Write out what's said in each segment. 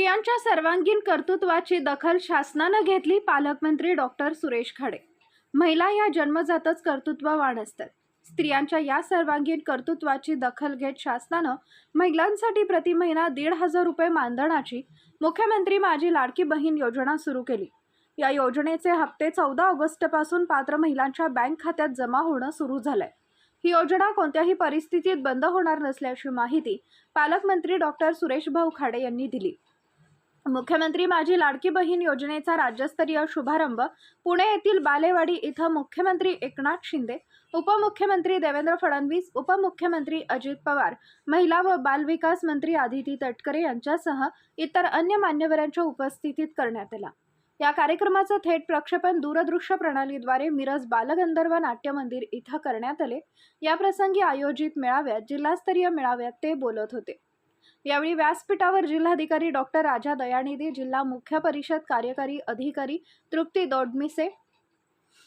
स्त्रियांच्या सर्वांगीण कर्तृत्वाची दखल शासनानं घेतली पालकमंत्री डॉक्टर सुरेश खाडे. महिला या जन्मजातच कर्तृत्ववान असतात. स्त्रियांच्या या सर्वांगीण कर्तृत्वाची दखल घेत शासनानं महिलांसाठी प्रति महिना दीड हजार रुपये मानधनाची मुख्यमंत्री माझी लाडकी बहीण योजना सुरू केली. या योजनेचे हप्ते चौदा ऑगस्टपासून पात्र महिलांच्या बँक खात्यात जमा होणं सुरू झालंय. ही योजना कोणत्याही परिस्थितीत बंद होणार नसल्याची माहिती पालकमंत्री डॉक्टर सुरेश भाऊ खाडे यांनी दिली. मुख्यमंत्री माझी लाडकी बहीण योजनेचा राज्यस्तरीय शुभारंभ पुणे येथील बालेवाडी इथं मुख्यमंत्री एकनाथ शिंदे उपमुख्यमंत्री देवेंद्र फडणवीस उपमुख्यमंत्री अजित पवार महिला व बालविकास मंत्री आदिती तटकरे यांच्यासह इतर अन्य मान्यवरांच्या उपस्थितीत करण्यात आला. या कार्यक्रमाचं थेट प्रक्षेपण दूरदृश्य प्रणालीद्वारे मिरज बालगंधर्व नाट्य मंदिर इथं करण्यात आले. याप्रसंगी आयोजित मेळाव्यात जिल्हास्तरीय मेळाव्यात ते बोलत होते. यावेळी व्यासपीठावर जिल्हाधिकारी डॉक्टर राजा दयानिधी जिल्हा मुख्य परिषद कार्यकारी अधिकारी तृप्ती दोडमिसे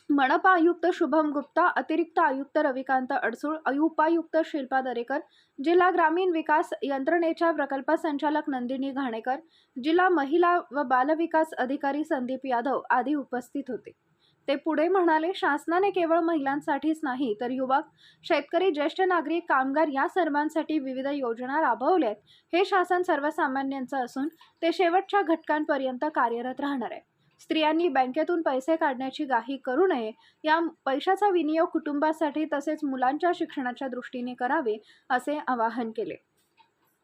मनपा आयुक्त शुभम गुप्ता अतिरिक्त आयुक्त रविकांत अडसूळ उपायुक्त शिल्पा दरेकर जिल्हा ग्रामीण विकास यंत्रणेच्या प्रकल्प संचालक नंदिनी घाणेकर जिल्हा महिला व बालविकास अधिकारी संदीप यादव आदी उपस्थित होते. ते पुढे म्हणाले शासनाने केवळ महिलांसाठीच नाही तर युवक शेतकरी ज्येष्ठ नागरिक कामगार या सर्वांसाठी विविध योजना राबवल्यात. हे शासन सर्वसामान्यांचं असून ते शेवटच्या घटकांपर्यंत कार्यरत राहणार आहे. स्त्रियांनी बँकेतून पैसे काढण्याची गाही करू नये. या पैशाचा विनियोग कुटुंबासाठी तसेच मुलांच्या शिक्षणाच्या दृष्टीने करावे असे आवाहन केले.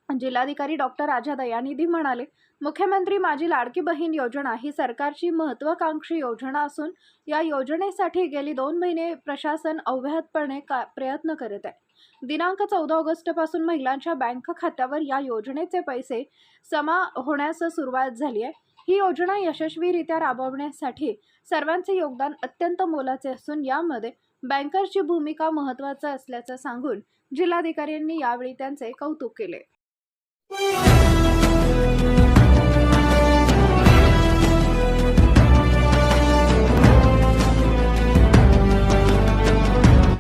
जिल्हाधिकारी डॉक्टर राजा दयानिधी म्हणाले मुख्यमंत्री माझी लाडकी बहीण योजना ही सरकारची महत्त्वाकांक्षी योजना असून या योजनेसाठी गेली दोन महिने प्रशासन अव्याहतपणे का प्रयत्न करत आहे. दिनांक चौदा ऑगस्टपासून महिलांच्या बँक खात्यावर या योजनेचे पैसे जमा होण्यास सुरुवात झाली आहे. ही योजना यशस्वीरित्या राबवण्यासाठी सर्वांचे योगदान अत्यंत मोलाचे असून यामध्ये बँकर्सची भूमिका महत्त्वाचं असल्याचं सांगून जिल्हाधिकाऱ्यांनी यावेळी त्यांचे कौतुक केले.